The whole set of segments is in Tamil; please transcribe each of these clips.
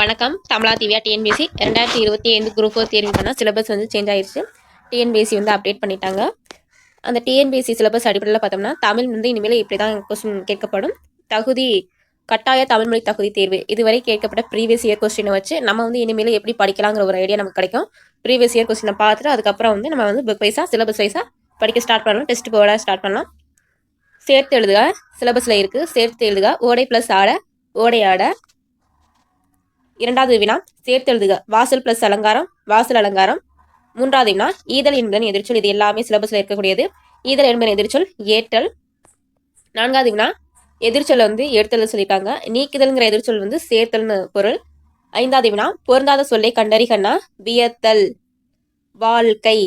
வணக்கம். தமிழா திவ்யா டிஎன்பிசி ரெண்டாயிரத்தி இருபத்தி ஐந்து குரூப் ஃபோர் தேர்வுக்கான சிலபஸ் வந்து சேஞ்ச் ஆயிருச்சு. டிஎன்பிசி வந்து அப்டேட் பண்ணிட்டாங்க. அந்த டிஎன்பிசி சிலபஸ் அடிப்படையில் பார்த்தோம்னா தமிழ் வந்து இனிமேல் இப்படி தான் கொஸ்டின் கேட்கப்படும். தகுதி கட்டாய தமிழ்மொழி தகுதி தேர்வு. இதுவரை கேட்கப்பட்ட ப்ரீவியஸ் இயர் கொஸ்டினை வச்சு நம்ம வந்து இனிமேல் எப்படி படிக்கலாங்கிற ஒரு ஐடியா நமக்கு கிடைக்கும். ப்ரீவியஸ் இயர் கொஸ்டினை பார்த்துட்டு அதுக்கப்புறம் வந்து நம்ம வந்து புக் வைஸாக சிலபஸ் வைஸாக படிக்க ஸ்டார்ட் பண்ணலாம். டெஸ்ட் போட ஸ்டார்ட் பண்ணலாம். சேர்த்து எழுதுக. சிலபஸில் இருக்குது சேர்த்து எழுதுக. ஓடை ப்ளஸ் ஆட ஓடை ஆட இரண்டாவது வினா சேர்த்து எழுதுக வாசல் பிளஸ் அலங்காரம் வாசல் அலங்காரம். மூன்றாவது வினா ஈதல் என்பதன் எதிர்ச்சொல். இது எல்லாமே சிலபஸ்ல இருக்கக்கூடியது. ஈதல் என்பதன் எதிர்ச்சொல் ஏற்றல். நான்காவது வினா எதிர்ச்சொல்லை வந்து ஏற்றல் சொல்லியிருக்காங்க நீக்குதல்ங்கிற எதிர்ச்சொல் வந்து சேர்த்தல்னு பொருள். ஐந்தாவது வினா பொருந்தாத சொல்லை கண்டறிகன்னா வியத்தல். வாழ்க்கை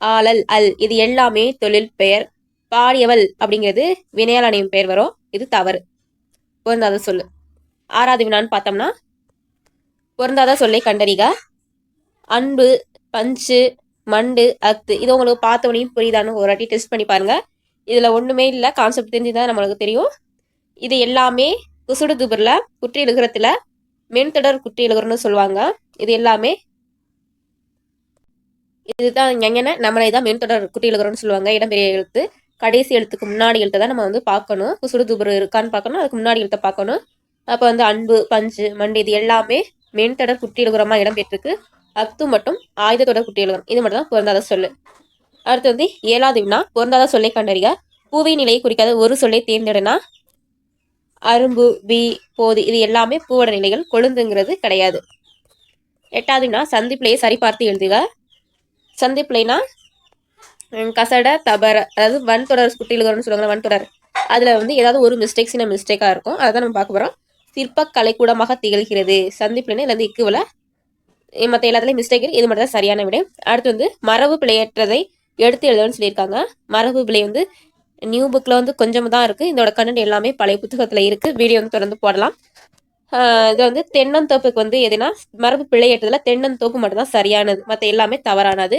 ஆளல் அல். இது எல்லாமே தொழில் பெயர். பாடியவள் அப்படிங்கிறது வினையாளனையும் பெயர் வரும். இது தவறு. பொருந்தாத சொல்லு ஆறாவது வினான்னு பார்த்தோம்னா பொருந்தாத சொல்லை கண்டறிக. அன்பு பஞ்சு மண்டு அத்து இது உங்களுக்கு பார்த்தவனையும் புரியுதான்னு ஒரு வாட்டி டெஸ்ட் பண்ணி பாருங்க. இதில் ஒன்றுமே இல்லை கான்செப்ட் தெரிஞ்சுதான் நம்மளுக்கு தெரியும். இது எல்லாமே குசுடு துபரில் குற்றி எழுகிறத்துல மென்தொடர் குற்றி எழுகிறன்னு சொல்லுவாங்க. இது எல்லாமே இதுதான் எங்கன நம்மளே தான் மென்தொடர் குட்டி எழுகிறோன்னு சொல்லுவாங்க. இடம்பெரிய எழுத்து. கடைசி எழுத்துக்கு முன்னாடி எழுத்தை தான் நம்ம வந்து பார்க்கணும். குசுடு துபர் இருக்கான்னு பார்க்கணும். அதுக்கு முன்னாடி எழுத்தை பார்க்கணும். அப்போ வந்து அன்பு பஞ்சு மண்டு இது எல்லாமே மென்தொடர் குற்றியலுகரமா இடம்பெற்றிருக்கு அத்து மட்டும் ஆயுத தொடர் குற்றியலுகரம் இது மட்டும் தான் பொருந்தாத சொல்லு. அடுத்து வந்து ஏழாவது வினா பொருந்தாத சொல்லை கண்டறிக. பூவை நிலையை குறிக்காத ஒரு சொல்லை தேர்ந்தெடுனா? அரும்பு பி போது இது எல்லாமே பூவோட நிலைகள். கொழுந்துங்கிறது கிடையாது. எட்டாவது வினா சந்திப்பிலையை சரிபார்த்து எழுதுக. சந்திப்பிலைனா கசட தபர அதாவது வன் தொடர் குட்டியலுகரம்னு சொல்லுவாங்க வன் தொடர் அதில் வந்து ஏதாவது ஒரு மிஸ்டேக் சின்ன மிஸ்டேக்காக இருக்கும். அதை தான் நம்ம பார்க்க போகிறோம் சிற்பக் கலைக்கூடமாக திகழ்கிறது. சந்திப்புலன்னு இல்லை வந்து இக்குவில் மற்ற எல்லாத்துலேயும் மிஸ்டேக் இது மட்டும் தான் சரியான விடை. அடுத்து வந்து மரபு பிழையற்றதை எடுத்து எழுதணும்னு சொல்லியிருக்காங்க. மரபு பிழை வந்து நியூ புக்கில் வந்து கொஞ்சம் தான் இருக்குது இதோட கண்டென்ட் எல்லாமே பழைய புத்தகத்தில் இருக்குது வீடியோ வந்து தொடர்ந்து போடலாம். இது வந்து தென்னந்தோப்புக்கு வந்து எதுனா மரபு பிழையற்றதில் தென்னந்தோப்பு மட்டும்தான் சரியானது. மற்ற எல்லாமே தவறானது.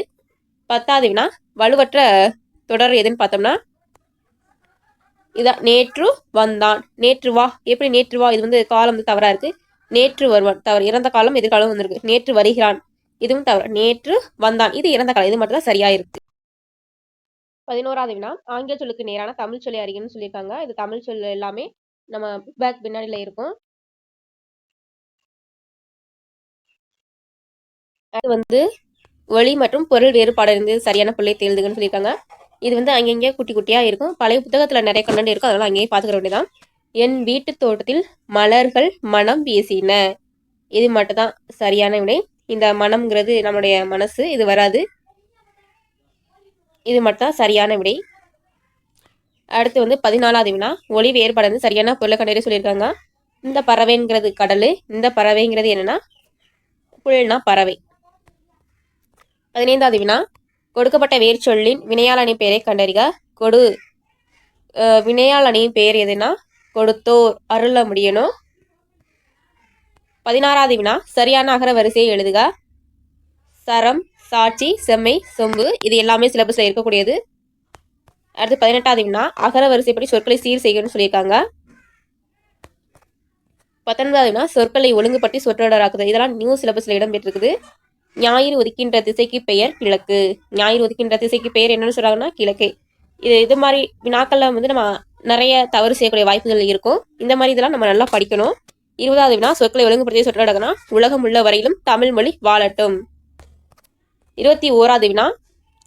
பத்தாவது வினா வலுவற்ற தொடர் எதுன்னு பார்த்தோம்னா இதான் நேற்று வந்தான். நேற்று வா. எப்படி நேற்று வா? இது வந்து காலம் வந்து தவறா இருக்கு. நேற்று வருவான். தவறு. இறந்த காலம் எதிர்காலம் வந்திருக்கு. நேற்று வருகிறான். இதுவும் தவறு. நேற்று வந்தான். இது இறந்த காலம். இது மட்டும் தான் சரியா இருக்கு. பதினோராவது வினா. ஆங்கில சொல்லுக்கு நேரான தமிழ் சொல்லி அறிகன்னு சொல்லியிருக்காங்க. இது தமிழ் சொல் எல்லாமே நம்ம பேக் பின்னாடியில் இருக்கும். அது வந்து ஒளி மற்றும் பொருள் வேறுபாடு இருந்து சரியான பிள்ளை தேர்ந்துகன்னு சொல்லியிருக்காங்க. இது வந்து அங்கங்கே குட்டி குட்டியாக இருக்கும். பழைய புத்தகத்தில் நிறைய கண்டென்ட் இருக்கும். அதனால் அங்கேயே பார்த்துக்கிற வேண்டியதான் என் வீட்டு தோட்டத்தில் மலர்கள் மனம் வீசின. இது மட்டும்தான் சரியான விடை. இந்த மனம்ங்கிறது நம்மளுடைய மனசு. இது வராது. இது மட்டும்தான் சரியான விடை. அடுத்து வந்து பதினாலாவது வினா. ஒளி வேறுபாடு வந்து சரியான பொருளை கண்டறிய சொல்லியிருக்காங்க. இந்த பறவைங்கிறது கடல். இந்த பறவைங்கிறது என்னென்னா புல்னா பறவை. பதினைந்தாவது வினா. கொடுக்கப்பட்ட வேர்ச்சொல்லின் வினையால் அணி பெயரை கண்டறிக. கொடு அஹ் வினையால் அணியின் பெயர் எதுனா? கொடுத்தோர் அருள முடியணும் பதினாறாவது வினா சரியான அகர வரிசையை எழுதுக. சரம் சாட்சி செம்மை சொம்பு இது எல்லாமே சிலபஸில் இருக்கக்கூடியது. அடுத்து பதினெட்டாவது வினா அகர வரிசைப்படி சொற்களை சீர் செய்யணும்னு சொல்லியிருக்காங்க. பத்தொன்பதாவது வினா சொற்களை ஒழுங்குபடுத்தி சொற்றொடராக்குது இதெல்லாம் நியூ சிலபஸில் இடம்பெற்றிருக்குது. ஞாயிறு ஒதுக்கின்ற திசைக்கு பெயர் கிழக்கு. ஞாயிறு ஒதுக்கின்ற திசைக்கு பெயர் என்னன்னு சொல்றாங்கன்னா கிழக்கு. இது இது மாதிரி வினாக்கள்ல வந்து நம்ம நிறைய தவறு செய்யக்கூடிய வாய்ப்புகள் இருக்கும். இந்த மாதிரி இதெல்லாம் நம்ம நல்லா படிக்கணும். இருபதாவது வினா சொற்களை ஒழுங்குபடுத்தி சொற்றடகனா உலகம் உள்ள வரையிலும் தமிழ் மொழி வாழட்டும். இருபத்தி ஓராவது வினா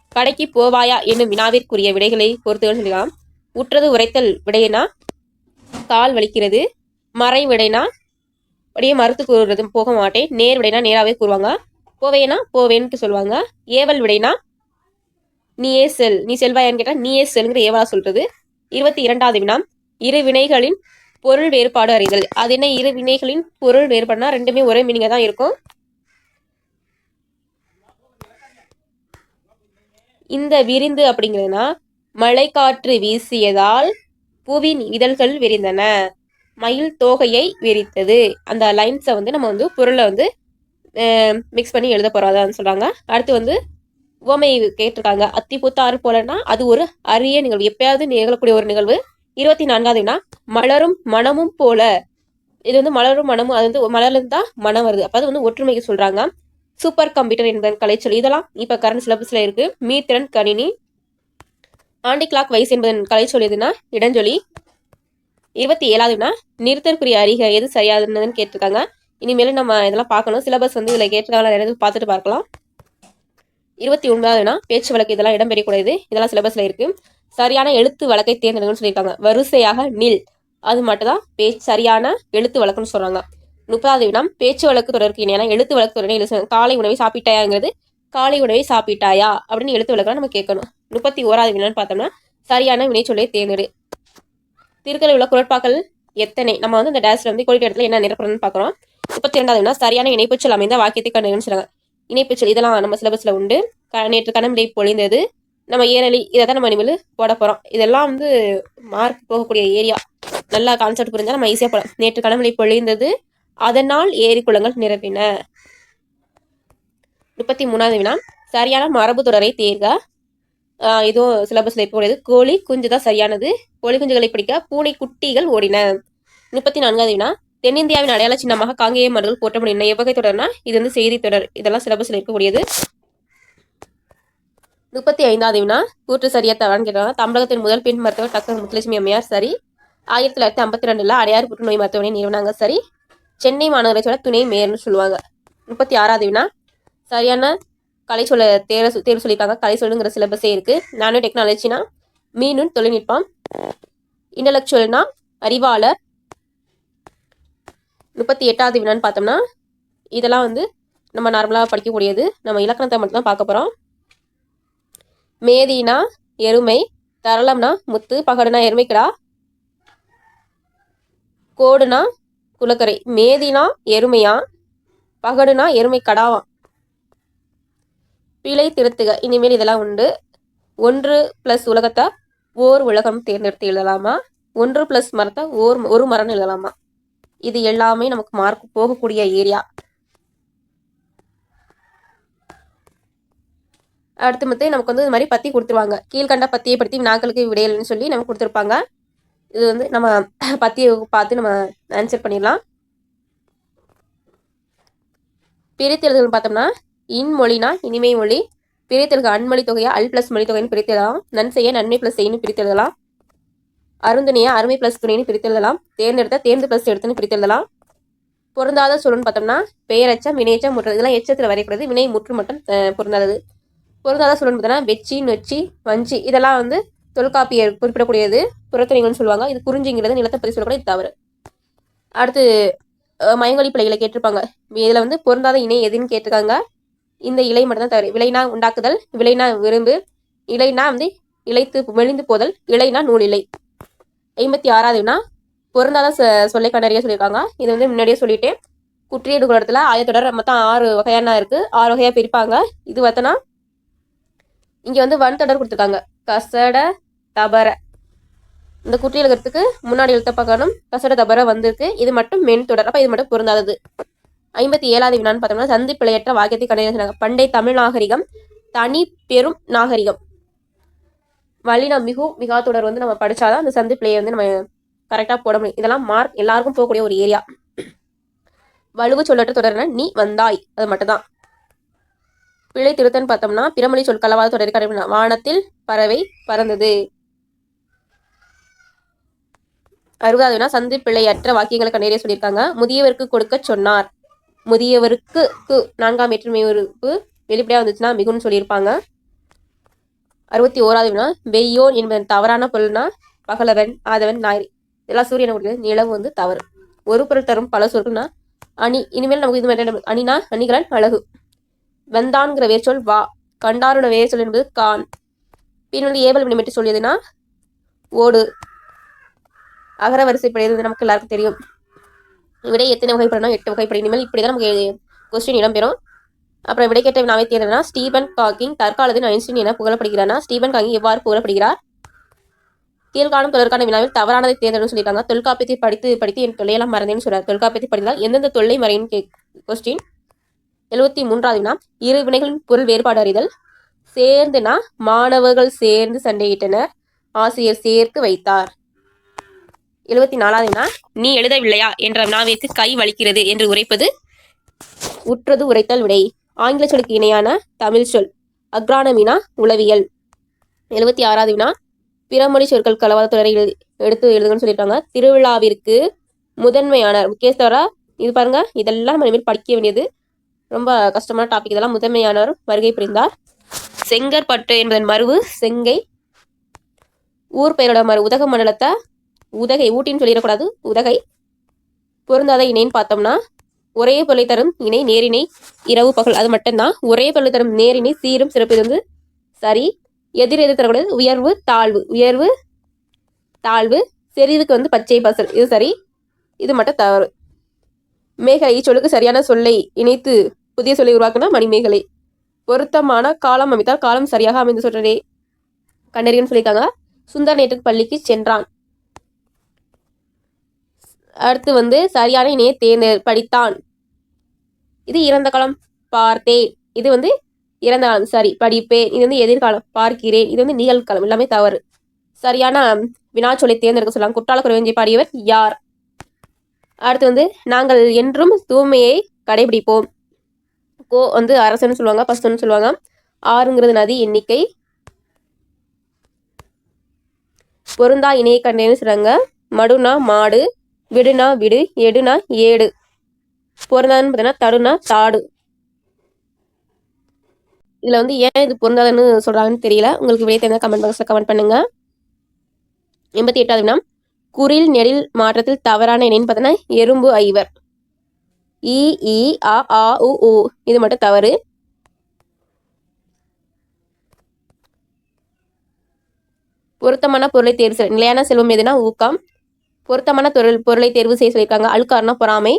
கடைக்கு போவாயா என்னும் வினாவிற்குரிய விடைகளை பொறுத்துகள் சொல்லலாம் உற்றது உரைத்தல் விடையினா கால் வலிக்கிறது. மறை விடைனா அப்படியே மறுத்து கூறுறது போக மாட்டேன். நேர் விடைனா நேராகவே கூறுவாங்க. போவேனா? போவேன்ட்டு சொல்லுவாங்க. ஏவல் விடைனா நீயே செல் நீ செல்வாயான்னு கேட்டால் நீயே செல்ங்கிற ஏவலா சொல்றது. இருபத்தி இரண்டாவது வினா இரு வினைகளின் பொருள் வேறுபாடு அறிதல். அது என்ன? இரு வினைகளின் பொருள் வேறுபாடுனா ரெண்டுமே ஒரே மீனிங்கா தான் இருக்கும். இந்த விரிந்து அப்படிங்கிறதுனா காற்று வீசியதால் பூவின் இதழ்கள் விரிந்தன. மயில் தோகையை விரித்தது. அந்த லைன்ஸை வந்து நம்ம வந்து பொருளை வந்து மிக்ஸ் பண்ணி எழுத போறாதான்னு சொல்றாங்க. அடுத்து வந்து உவமை கேட்டிருக்காங்க. அத்தி புத்தாறு போலன்னா அது ஒரு அரிய நிகழ்வு. எப்பயாவது நிகழக்கூடிய ஒரு நிகழ்வு. இருபத்தி நான்காவதுனா மலரும் மனமும் போல. இது வந்து மலரும் மனமும் அது வந்து மலர்லேருந்து தான் மனம் வருது. அப்போ அது வந்து ஒற்றுமைக்கு சொல்கிறாங்க சூப்பர் கம்ப்யூட்டர் என்பதன் கலைச்சொல். இதெல்லாம் இப்போ கரண்ட் சிலபஸில் இருக்குது மீத்திறன் கணினி. ஆண்டி கிளாக் வைஸ் என்பதன் கலைச்சொல் எதுனா இடஞ்சொலி. இருபத்தி ஏழாவதுனா நிறுத்தற்குரிய அறிக எது சரியாதுன்னு கேட்டிருக்காங்க. இனிமேல் நம்ம இதெல்லாம் பார்க்கணும். சிலபஸ் வந்து இதில் கேட்டிருக்காங்க நிறைய பார்த்துட்டு பார்க்கலாம். இருபத்தி ஒன்பதாவதுனா பேச்சு வழக்கு இதெல்லாம் இடம்பெறக்கூடாது இதெல்லாம் சிலபஸில் இருக்குது சரியான எழுத்து வழக்கை தேர்ந்தெடுங்கன்னு சொல்லியிருக்காங்க. வரிசையாக நில். அது மட்டும் தான் பேச்சு சரியான எழுத்து வழக்குன்னு சொல்கிறாங்க முப்பதாவது வினம் பேச்சு வழக்கு தொடருக்கு இணையான எழுத்து வழக்கு தொடரை காலை உணவை சாப்பிட்டாயாங்கிறது காலை உணவை சாப்பிட்டாயா அப்படின்னு எழுத்து வழக்கெல்லாம் நம்ம கேட்கணும். முப்பத்தி ஓராவது வினான்னு பார்த்தோம்னா சரியான வினைச்சொல்லை தேர்ந்தெடு. திருக்கல் உள்ள குரட்பாக்கள் எத்தனை நம்ம வந்து இந்த டேஸ்ல வந்து கோடிட்ட இடத்துல என்ன நிரப்புறோம்னு பார்க்குறோம். முப்பத்தி ரெண்டாவது வினா சரியான இணைப்புச்சல் அமைந்த வாக்கியத்தை கண்டுன்னு சொல்லுவாங்க இதெல்லாம் நம்ம சிலபஸ்ல உண்டு. க நேற்று கணமிடை பொழிந்தது நம்ம ஏனலி இதை தான் நம்ம இனிமேல் போட போகிறோம் இதெல்லாம் வந்து மார்க் போகக்கூடிய ஏரியா நல்லா கான்செப்ட் புரிஞ்சால் நம்ம ஈஸியாக போகலாம் நேற்று கணமழை பொழிந்தது அதனால் ஏரி குளங்கள் நிரப்பின. முப்பத்தி மூணாவது வினா. சரியான மரபு தொடரை தேர்க. இதுவும் சிலபஸில் இருக்கக்கூடியது கோழி குஞ்சு தான் சரியானது. கோழி குஞ்சுகளை பிடிக்க பூனை குட்டிகள் ஓடின. முப்பத்தி நான்காவது வினா. தென்னிந்தியாவின் அடையாள சின்னமாக காங்கேய மரங்கள் போற்றப்படுகின்றன எவ்வகை தொடர்னா இது வந்து செய்தி தொடர். இதெல்லாம் சிலபஸில் இருக்கக்கூடியது முப்பத்தி ஐந்தாவது வினா. கூற்று சரியா தவறான்னு கேட்டாங்க தமிழகத்தின் முதல் பெண் மருத்துவர் டாக்டர் முத்துலட்சுமி அம்மையார் சரி. ஆயிரத்தி தொள்ளாயிரத்தி ஐம்பத்தி ரெண்டுல அடையாறு புற்றுநோய் மருத்துவமனை நிறுவனாங்க சரி. சென்னை மாநகராட்சியோட துணை மேயர்னு சொல்லுவாங்க. முப்பத்தி ஆறாவது வினா. சரியான கலை சொல்ல தேர தேர்வு சொல்லியிருக்காங்க. கலை சொல்லுங்கிற சிலபஸே இருக்கு. நானோ டெக்னாலஜினா மீனும் தொழில்நுட்பம் இன்டலெக்சுவல்னா அறிவாளர். முப்பத்தி எட்டாவது வினான்னு பார்த்தோம்னா இதெல்லாம் வந்து நம்ம நார்மலாக படிக்கக்கூடியது. நம்ம இலக்கணத்தை மட்டும்தான் பார்க்க போகிறோம் மேதினா எருமை. தரளம்னா முத்து பகடுனா எருமைக்கடா. கோடுனா குளக்கரை மேதினா எருமையா? பகடுனா எருமை கடாவான் பிழை திருத்துக. இனிமேல் இதெல்லாம் உண்டு. ஒன்று ப்ளஸ் உலகத்தை? ஓர் உலகம் தேர்ந்தெடுத்து எழுதலாமா? ஒன்று ப்ளஸ் மரத்தை? ஓர் ஒரு மரம் எழுதலாமா? இது எல்லாமே நமக்கு மார்க் போகக்கூடிய ஏரியா அடுத்து மத்து நமக்கு வந்து இது மாதிரி பத்தி கொடுத்துருவாங்க. கீழ்கண்ட பத்தியை படுத்தி நாக்களுக்கு விடையல்னு சொல்லி நமக்கு கொடுத்துருப்பாங்க. இது வந்து நம்ம பத்தியை பார்த்து நம்ம ஆன்சர் பண்ணிடலாம். பிரித்தெழுதுகள் பார்த்தோம்னா இன்மொழினா இனிமை மொழி. பிரித்தெழுக அன்மொழி தொகையா அல் பிளஸ் மொழி தொகைன்னு பிரித்தெழுதலாம். நன் செய்ய நன்மை பிளஸ் செய்யன்னு பிரித்தெழுதலாம். அருந்துணைய அருமை பிளஸ் துணைன்னு பிரித்தெழுதலாம். தேர்ந்தெடுத்த தேர்ந்து பிளஸ் எடுத்துன்னு பிரித்தெழுதலாம். பொருந்தாத சொல்லுன்னு பார்த்தோம்னா பெயரச்சம் வினையச்சம் முற்று இதெல்லாம் எச்சத்தில் வரைக்கிறது வினை முற்று மட்டும் பொருந்தாதது. பொருந்தாத சொல்லுன்னு பார்த்தோம்னா வெச்சி நொச்சி வஞ்சி இதெல்லாம் வந்து தொல்காப்பியர் குறிப்பிடக்கூடியது. புறக்கணிகள்னு சொல்லுவாங்க. இது குறிஞ்சிங்கிறது நிலத்தை பற்றி சொல்லக்கூட இது தவறு. அடுத்து மயங்கொழி பிள்ளைகளை கேட்டிருப்பாங்க. இதில் வந்து பொருந்தாத இணை எதுன்னு கேட்டிருக்காங்க. இந்த இலை மட்டும்தான் தவறு. விளைனா உண்டாக்குதல் விளைனா விரும்பு இலைனா வந்து இலைத்து மெலிந்து போதல் இலைனா நூல் இலை ஐம்பத்தி ஆறாவது வினா பொருந்தாத சொல்லை கண்டறிய சொல்லியிருக்காங்க. இது வந்து முன்னாடியே சொல்லிட்டேன். குற்றியீடு இடத்துல ஆயத்தொடர் மொத்தம் ஆறு வகையான இருக்கு. ஆறு வகையாக பிரிப்பாங்க. இது பார்த்தோன்னா இங்கே வந்து வன் தொடர் கொடுத்துருக்காங்க. கசட தபர. இந்த குற்றியலுக்கிறதுக்கு முன்னாடி எழுத்த பார்க்கணும் கசட தபர வந்திருக்கு. இது மட்டும் மென் தொடர் அப்போ இது மட்டும் பொருந்தாதது. ஐம்பத்தி ஏழாவது வினான்னு பார்த்தோம்னா சந்தி பிழையற்ற வாக்கியத்தை கண்டறிய பண்டை தமிழ் நாகரிகம் தனி பெரும் நாகரிகம். வள்ளினா மிகவும் மிகா தொடர் வந்து நம்ம படிச்சாதான் அந்த சந்தி பிள்ளையை வந்து நம்ம கரெக்டாக போட முடியும். இதெல்லாம் மார்க் எல்லாருக்கும் போகக்கூடிய ஒரு ஏரியா. வலுவு சொல்லற்ற தொடர்னா நீ வந்தாய். அது மட்டும்தான். பிழை திருத்தன் பார்த்தோம்னா பிறமொழி சொல் கலவாத தொடர் கடைபிடினா வானத்தில் பறவை பறந்தது. அறுபதாவதுனா சந்தி பிள்ளையற்ற வாக்கியங்களை கண்டறிய சொல்லியிருக்காங்க. முதியவருக்கு கொடுக்க சொன்னார். முதியவருக்கு நான்காம் வேற்றுமை உறுப்பு வெளிப்படையாக வந்துச்சுன்னா மிகுன்னு சொல்லியிருப்பாங்க. அறுபத்தி ஓராவது வினா வெய்யோன் என்பதன் தவறான பொருள்னா பகலவன் ஆதவன் ஞாயிறு. இதெல்லாம் சூரியனை கொடுக்குது நிலவு வந்து தவறு. ஒரு பொருள் தரும் பல சொற்கள்னா அணி. இனிமேல் நமக்கு இது மாதிரி அணினா அணிகலன் அழகு. வந்தான்கிற வேர்ச்சொல் வா. கண்டாருன வேர்ச்சொல் என்பது கான். பின் வந்து ஏவல் வினிமிட்டு சொல்லியதுன்னா ஓடு. அகர வரிசைப்படி நமக்கு எல்லாருக்கும் தெரியும். விடை எத்தனை வகைப்படணும் எட்டு வகைப்படி இனிமேல் இப்படி தான் நமக்கு கொஸ்டின் இடம்பெறும். அப்புறம் விடை கேட்ட வினாவை தேர்தல்னா ஸ்டீபன் காக்கிங் தற்காலத்தில் ஐன்ஸ்டீன் என புகழப்படுகிறானா ஸ்டீபன் காக்கிங் எவ்வாறு புகழப்படுகிறார்? கீழ்காணும் தொடர்கான வினாவில் தவறானதை தேர்தல்னு சொல்லியிருக்காங்க. தொல்காப்பியத்தை படித்து படித்து என் தொல்லையெல்லாம் மறந்தேன்னு சொல்றாரு. தொல்காப்பியத்தை படித்தால் எந்தெந்த தொல்லை மறையும் கே கொஸ்டின் எழுபத்தி மூன்றாவது வினா இரு வினைகளின் பொருள் வேறுபாடு அறிதல். சேர்ந்துனா மாணவர்கள் சேர்ந்து சண்டையிட்டனர். ஆசிரியர் சேர்த்து வைத்தார். எழுபத்தி நாலாவது வினா நீ எழுதவில்லையா? என்ற வினாவிற்கு கை வலிக்கிறது என்று உரைப்பது உற்றது உரைத்தல் விடை. ஆங்கில சொல்லுக்கு இணையான தமிழ் சொல் அக்ரானமினா உளவியல். எழுபத்தி ஆறாவது வினா பிறமொழி சொற்கள் கலவாத தொடரை எழு- எடுத்து எழுதுங்கன்னு சொல்லியிருக்காங்க. திருவிழாவிற்கு முதன்மையான முக்கியஸ்தவரா இது பாருங்க இதெல்லாம் நம்ம இனிமேல் படிக்க வேண்டியது. ரொம்ப கஷ்டமான டாபிக் இதெல்லாம். முதன்மையானவர் வருகை புரிந்தார். செங்கற்பட்டு என்பதன் மருவு செங்கை ஊர் பெயரோட மறு உதக மண்டலத்தை உதகை ஊட்டின்னு சொல்லிடக்கூடாது. உதகை. பொருந்தாத இணைன்னு பார்த்தோம்னா ஒரே பொருளை தரும் இணை நேரிணை இரவு பகல். அது மட்டும்தான். ஒரே பொருளை தரும் நேரிணை சீரும் சிறப்பு இது வந்து சரி. எதிர் எதிர் தரக்கூடாது. உயர்வு தாழ்வு. உயர்வு தாழ்வு. செறிவுக்கு வந்து பச்சை பசல். இது சரி. இது மட்டும் தவறு. மேகலை சொல்லுக்கு சரியான சொல்லை இணைத்து புதிய சொல்லை உருவாக்குனா மணிமேகலை. பொருத்தமான காலம் அமைத்தால் காலம் சரியாக அமைந்து சொல்றதே. கண்டறியும் சொல்லியிருக்காங்க. சுந்தர் நேற்றுக்கு பள்ளிக்கு சென்றான். அடுத்து வந்து சரியான இணையை தேர்ந்தெடு படித்தான். இது இறந்த காலம் பார்த்தேன். இது வந்து இறந்த காலம் சரி படிப்பேன். இது வந்து எதிர்காலம் பார்க்கிறேன். இது வந்து நிகழ்காலம் எல்லாமே தவறு. சரியான வினாச்சொலை தேர்ந்தெடுக்க சொல்லலாம் குற்றால குறைவஞ்சி பாடியவர் யார்? அடுத்து வந்து நாங்கள் என்றும் தூய்மையை கடைபிடிப்போம். கோ வந்து அரசன்னு சொல்லுவாங்க பசுன்னு சொல்லுவாங்க. ஆறுங்கிறது நதி எண்ணிக்கை. பொருந்தா இணையை கண்டேன்னு சொல்றாங்க. மடுனா மாடு விடுனா விடு எடுனா ஏடு. பொருந்தாதுன்னு பார்த்தீங்கன்னா தடுனா தாடு. இதுல வந்து ஏன் இது பொருந்தாதுன்னு சொல்றாங்கன்னு தெரியல. உங்களுக்கு விடை தெரிஞ்சால் கமெண்ட் பாக்ஸில் கமெண்ட் பண்ணுங்க. எண்பத்தி எட்டாவது வினா குரில் நெடில் மாற்றத்தில் தவறான இணைன்னு பார்த்தீங்கன்னா எறும்பு ஐவர். இ இ அ ஆ உ உ. இது மட்டும் தவறு. பொருத்தமான பொருளை தேர்வு நிலையான செல்வம் எதுனா ஊக்கம். பொருத்தமான தொழில் பொருளை தேர்வு செய்ய சொல்லியிருக்காங்க. அழுக்காருனா பொறாமை.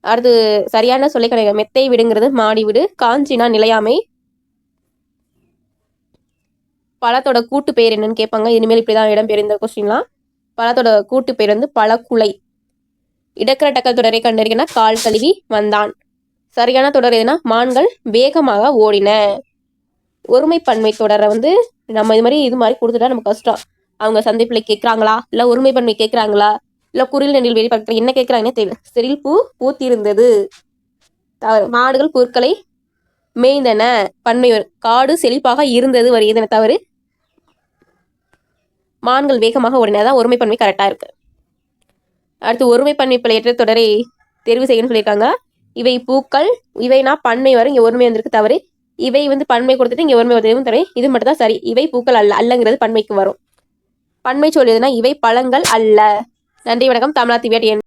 அடுத்து சரியான சொல்லை மெத்தை விடுங்கிறது மாடி விடு. காஞ்சினா நிலையாமை. பழத்தோட கூட்டு பெயர் என்னன்னு கேட்பாங்க. இனிமேல் இப்படிதான் இடம்பெயர் இந்த கொஸ்டின்லாம் பழத்தோட கூட்டு பெயர் வந்து பழக்குலை. இடக்கர டக்கல் தொடரை கண்டறிகினா கால் கழுவி வந்தான். சரியான தொடர் எதுனா? மான்கள் வேகமாக ஓடின. ஒருமைப்பன்மை தொடரை வந்து நம்ம இது மாதிரி இது மாதிரி கொடுத்துட்டா நமக்கு கஷ்டம். அவங்க சந்திப்பில் கேட்குறாங்களா இல்லை ஒருமைப்பன்மை கேட்குறாங்களா இல்லை குரில் நெடில் வெளிப்படத்தில் என்ன கேட்குறாங்கன்னு தெரியல. செரில் பூ பூத்திருந்தது. தவறு மாடுகள் புற்களை மேய்ந்தன. பன்மை வரும். காடு செழிப்பாக இருந்தது வருகிறதுன தவறு. மான்கள் வேகமாக ஓடினதான் ஒருமைப்பன்மை கரெக்டாக இருக்கு. அடுத்து ஒருமைப்பன்மை பிழையற்ற தொடரை தேர்வு செய்யணும்னு சொல்லியிருக்காங்க. இவை பூக்கள் இவைனா பன்மை வரும் இங்கே ஒருமை வந்திருக்கு தவறு. இவை வந்து பன்மை கொடுத்துட்டு இங்கே ஒருமை வந்து தவறு. இது மட்டும் தான் சரி. இவை பூக்கள் அல்ல அல்லங்கிறது பன்மைக்கு வரும். பன்மை சொல் எதுனா இவை பழங்கள் அல்ல. நன்றி வணக்கம். தமிழா திவ்யாட்டியன்